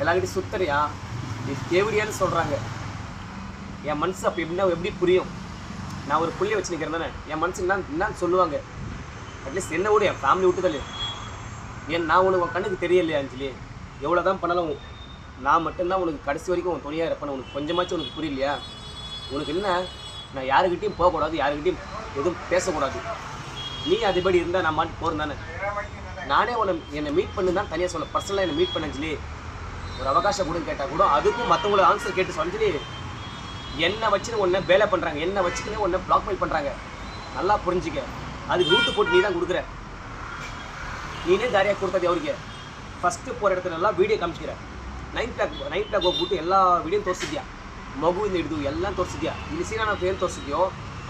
எல்லாருக்கிட்டையும் சுத்தறியா? நீ தேவடியான்னு சொல்கிறாங்க என் மனசு அப்போ எப்படின்னா எப்படி புரியும்? நான் ஒரு புள்ளியை வச்சு நிற்கிறேன் தானே? என் மனசு என்ன என்னன்னு சொல்லுவாங்க. அட்லீஸ்ட் என்ன விட என் ஃபேமிலி விட்டு தள்ளு. ஏன் நான் உனக்கு உன் கண்ணுக்கு தெரியலையா அஞ்சலி? எவ்வளோ தான் பண்ணாலும் நான் மட்டும்தான் உனக்கு கடைசி வரைக்கும் உன் துணியாக இருப்பேன். உனக்கு கொஞ்சமாச்சும் உனக்கு புரியலையா? உனக்கு என்ன? நான் யாருக்கிட்டையும் போகக்கூடாது யாருக்கிட்டையும் எதுவும் பேசக்கூடாது. நீ அதுபடி இருந்தால் நான் மாட்டு போகிறேன் தானே? நானே உன்னை என்னை மீட் பண்ணு தான் தனியாக சொல்ல பர்சனலாக என்னை மீட் பண்ண ஒரு அவகாசம் கூட கேட்டால் கூட அதுக்கும் மற்றவங்கள ஆன்சர் கேட்டு சொல்ல அஞ்சலி என்னை வச்சுன்னு உன்னை வேலை பண்ணுறாங்க என்னை வச்சுக்கினே உன்னை பிளாக்மெயில் பண்ணுறாங்க நல்லா புரிஞ்சுக்க அதுக்கு ரூட்டு போட்டு நீ தான் கொடுக்குற ನೀನೇ ದಾರಿಯಾಗಿ ಕೊಡ್ತದೆ ಅವ್ರಿಗೆ ಫಸ್ಟ್ ಫೋರ್ இடத்துல ಎಲ್ಲ video ಕಾಮಿಸ್ತೀರ nine plaque nine plaque ಹೋಗ್ಬಿಟ್ಟು ಎಲ್ಲ ವೀಡಿಯೋ ತೋರಿಸಿದ್ಯಾ ಮಗುವಿಂದ ಹಿಡಿದು ಎಲ್ಲ ತೋರಿಸಿದ್ಯಾ ಇಲ್ಲಿ ಸೀನಾ ನಾವು ಏನು ತೋರಿಸಿದ್ಯೋ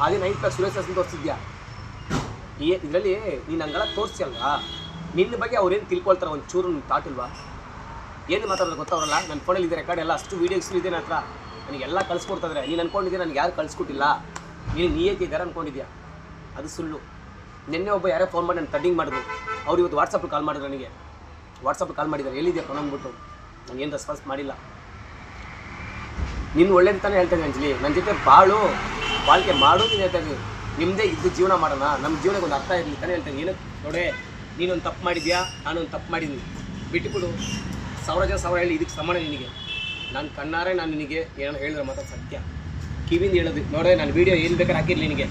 ಅದೇ ನೈನ್ ಪ್ಲಾಕ್ ಸುರೇಶ್ ಹಾಸನ್ ತೋರಿಸಿದ್ಯಾ ಈ ಇದರಲ್ಲಿ ನೀನು ಹಂಗೆಲ್ಲ ತೋರಿಸ್ಯಲ್ವಾ ನಿನ್ನ ಬಗ್ಗೆ ಅವ್ರೇನು ತಿಳ್ಕೊಳ್ತಾರೆ ಒಂದು ಚೂರು ನಿಮ್ಗೆ ಥಾಟ್ ಇಲ್ವಾ ಏನು ಮಾತಾಡೋದು ಗೊತ್ತಾಗಲ್ಲ ನನ್ನ ಫೋನಲ್ಲಿ ಇದೆ ರೆಕಾರ್ಡ್ ಎಲ್ಲ, ಅಷ್ಟು ವೀಡಿಯೋಸ್ ಇದೆ ನನ್ನ ಹತ್ರ ನನಗೆಲ್ಲ ಕಳಿಸ್ಕೊಡ್ತಾಯಿದ್ರೆ. ನೀನು ಅನ್ಕೊಂಡಿದ್ದೀಯಾ ನನಗೆ ಯಾರು ಕಳಿಸ್ಕೊಟ್ಟಿಲ್ಲ? ನೀನು ನೀಯಕ್ಕೆ ಇದ್ದಾರೆ ಅಂದ್ಕೊಂಡಿದ್ಯಾ ಅದು ಸುಳ್ಳು. ನಿನ್ನೆ ಒಬ್ಬ ಯಾರೋ ಫೋನ್ ಮಾಡಿ ನಾನು ತಡ್ಡಿಂಗ್ ಮಾಡಿದ್ರು. ಅವ್ರು ಇವತ್ತು ವಾಟ್ಸಪ್ಪಲ್ಲಿ ಕಾಲ್ ಮಾಡಿದ್ರು ನನಗೆ. ವಾಟ್ಸಪ್ಪಲ್ಲಿ ಕಾಲ್ ಮಾಡಿದ್ದಾರೆ. ಎಲ್ಲಿದೆಯಾ ಫೋನ್ ಅಂದ್ಬಿಟ್ಟು? ನಾನು ಏನು ರೆಸ್ಪಾನ್ಸ್ ಮಾಡಿಲ್ಲ. ನಿನ್ನ ಒಳ್ಳೇದು ತಾನೇ ಹೇಳ್ತಾ ಅಂಜಲಿ. ನನ್ನ ಜೊತೆ ಬಾಳು. ಬಾಳ್ಕೆ ಮಾಡು ನೀನು ಹೇಳ್ತಾ ಇದ್ದೀನಿ ನಿಮ್ಮದೇ ಇದ್ದು ಜೀವನ ಮಾಡೋಣ. ನಮ್ಮ ಜೀವನಕ್ಕೆ ಒಂದು ಅರ್ಥ ಇರಲಿ ತಾನೇ ಹೇಳ್ತೀನಿ ನೀನು ನೋಡೇ, ನೀನೊಂದು ತಪ್ಪು ಮಾಡಿದ್ಯಾ? ನಾನೊಂದು ತಪ್ಪು ಮಾಡಿದ್ದೀನಿ. ಬಿಟ್ಟುಕೊಡು ಸಾವಿರ ಜನ ಸಾವಿರ ಹೇಳಿ ಇದಕ್ಕೆ ಸಮಾನ ನಿನಗೆ. ನಾನು ಕಣ್ಣಾರೆ ನಾನು ನಿನಗೆ ಏನೋ ಹೇಳಿದ್ರೆ ಮಾತ್ರ ಸತ್ಯ. ಕಿವಿಂದ ಹೇಳೋದು ನೋಡೇ ನಾನು ವೀಡಿಯೋ ಏನು ಬೇಕಾದ್ರೆ ಹಾಕಿರಲಿ ನಿನಗೆ.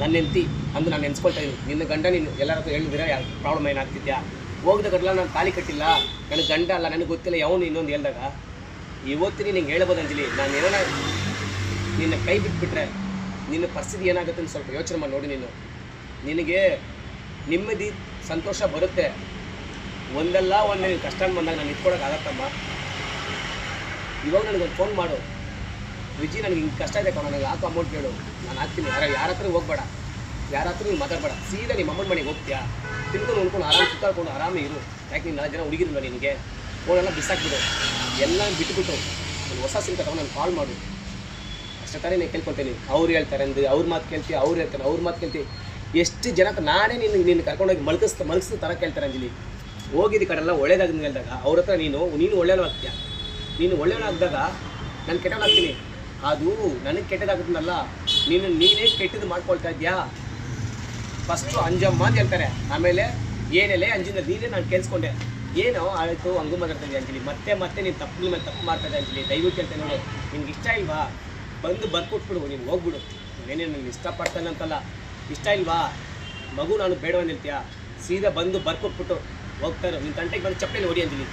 ನನ್ನ ಹೆಂಡತಿ ಅಂದು ನಾನು ನೆನ್ಸ್ಕೊಳ್ತಾ ಇದ್ದೀನಿ. ನಿನ್ನ ಗಂಡ ನೀನು ಎಲ್ಲರ ಹತ್ರ ಹೇಳಿದ್ರೆ ಯಾವ ಪ್ರಾಬ್ಲಮ್ ಏನಾಗ್ತಿದ್ಯಾ ಹೋಗ್ದ ಕಟ್ಲ ನಾನು ತಾಲಿ ಕಟ್ಟಿಲ್ಲ. ನನಗೆ ಗಂಡ ಅಲ್ಲ, ನನಗೆ ಗೊತ್ತಿಲ್ಲ, ಯಾವನು ಇನ್ನೊಂದು ಹೇಳ್ದಾಗ. ಇವತ್ತು ನೀನು ಹಿಂಗೆ ಹೇಳ್ಬೋದು ಅಂಜಲಿ. ನಾನು ಏನೋ ನಿನ್ನ ಕೈ ಬಿಟ್ಬಿಟ್ರೆ ನಿನ್ನ ಪರಿಸ್ಥಿತಿ ಏನಾಗುತ್ತೆ ಅಂತ ಸ್ವಲ್ಪ ಯೋಚನೆ ಮಾಡಿ ನೋಡಿ ನೀನು. ನಿನಗೆ ನಿಮ್ಮದಿ, ಸಂತೋಷ ಬರುತ್ತೆ. ಒಂದಲ್ಲ, ಒಂದು ಕಷ್ಟ ಬಂದಾಗ ನಾನು ಇಟ್ಕೊಳಕ್ಕೆ ಆಗತ್ತಮ್ಮ. ಇವಾಗ ನನಗೊಂದು ಫೋನ್ ಮಾಡು. ವಿಜಿ, ನನಗೆ ಹಿಂಗೆ ಕಷ್ಟ ಇದೆ ಕಣ ನನಗೆ ಹಾಕೋ ಅಮೌಂಟ್ ಕೇಳು? ನಾನು ಹಾಕ್ತೀನಿ. ಯಾರ ಯಾರ ಹತ್ರ ಹೋಗ್ಬೇಡ. ಯಾರ ಹತ್ರ ನೀವು ಮಾತಾಡಬೇಡ. ಸೀದಾ ನಿಮ್ಮ ಅಮ್ಮನ ಮನೆಗೆ ಹೋಗ್ತೀಯಾ? ತಿನ್ಕೊಂಡು ಉಳ್ಕೊಂಡು ಆರಾಮ್ ಸುತ್ತಾಡ್ಕೊಂಡು ಆರಾಮೇ ಇರು. ಯಾಕೆ ನೀನು ನಾಲ್ಕು ಜನ ಹುಡುಗಿರಲ್ಲ ನಿನಗೆ? ಫೋನೆಲ್ಲ ಬಿಸಾಕ್ಬಿಡು ಎಲ್ಲ ಬಿಟ್ಟುಬಿಟ್ಟು ನಾನು ಹೊಸ ಸಿಮ್ ತಗೊಂಡು ನಾನು ಕಾಲ್ ಮಾಡು. ಅಷ್ಟೇ ತಾನೇ ನಾನು ಕೇಳ್ಕೊತೀನಿ. ಅವ್ರು ಹೇಳ್ತಾರೆ ಅಂದು, ಅವ್ರ ಮಾತು ಕೇಳ್ತೀವಿ ಅವ್ರು ಹೇಳ್ತಾರೆ ಅವ್ರ ಮಾತು ಕೇಳ್ತೀವಿ ಎಷ್ಟು ಜನ ನಾನೇ ನಿನ್ನ ನಿನ್ನ ಕರ್ಕೊಂಡೋಗಿ ಮಲಗಿಸ್ತಾ ಮಲಗಿಸ್ತಾ ಥರ ಕೇಳ್ತಾರೆ ಅಂಜಲಿ. ಹೋಗಿದ್ದ ಕಡೆ ಎಲ್ಲ ಒಳ್ಳೇದಾಗ ಹೇಳಿದಾಗ ಅವ್ರ ಹತ್ರ ನೀನು ನೀನು ಒಳ್ಳೆಯವಾಗ್ತೀಯ ನೀನು ಒಳ್ಳೆಯವನಾಗ್ದಾಗ ನಾನು ಕೆಟ್ಟವಾಗ್ತೀನಿ ಅದು ನನಗೆ ಕೆಟ್ಟದಾಗುತ್ತಲ್ಲ ನೀನು, ನೀನೇ ಕೆಟ್ಟದ್ದು ಮಾಡ್ಕೊಳ್ತಾ ಇದ್ಯಾ ಫಸ್ಟು ಅಂಜಮ್ಮ ಅಂತ ಹೇಳ್ತಾರೆ. ಆಮೇಲೆ ಏನೇಲೆ ಅಂಜಿನ ನೀನೇ ನಾನು ಕೇಳಿಸ್ಕೊಂಡೆ. ಏನೋ ಆಯಿತು, ಹಂಗು ಮಾತಾಡ್ತಾ ಇದ್ದೆ ಅಂಜಲಿ? ಮತ್ತೆ ಮತ್ತೆ ನೀನು ತಪ್ಪು ಮೇಲೆ ತಪ್ಪು ಮಾಡ್ತಾ ಇದ್ದೆ ಅಂಜಲಿ? ದಯವಿಟ್ಟು ಹೇಳ್ತೇನೆ ನೋಡು. ನಿನ್ಗೆ ಇಷ್ಟ ಇಲ್ವಾ? ಬಂದು ಬರ್ಕೊಟ್ಬಿಡು, ನೀನು ಹೋಗ್ಬಿಡು. ಏನೇನು ನಿನ್ಗೆ ಇಷ್ಟಪಡ್ತಾನೆ ಅಂತಲ್ಲ. ಇಷ್ಟ ಇಲ್ವಾ? ಮಗು ನಾನು ಬೇಡ ಅಂದಿರ್ತೀಯ ಸೀದಾ ಬಂದು ಬರ್ಕೊಟ್ಬಿಟ್ಟು ಹೋಗ್ತಾರೆ ನಿನ್ನ ತಂಟೆಗೆ ಬಂದು ಚಪ್ಪಲಿ ಹೊಡಿ ಅಂಜಲಿ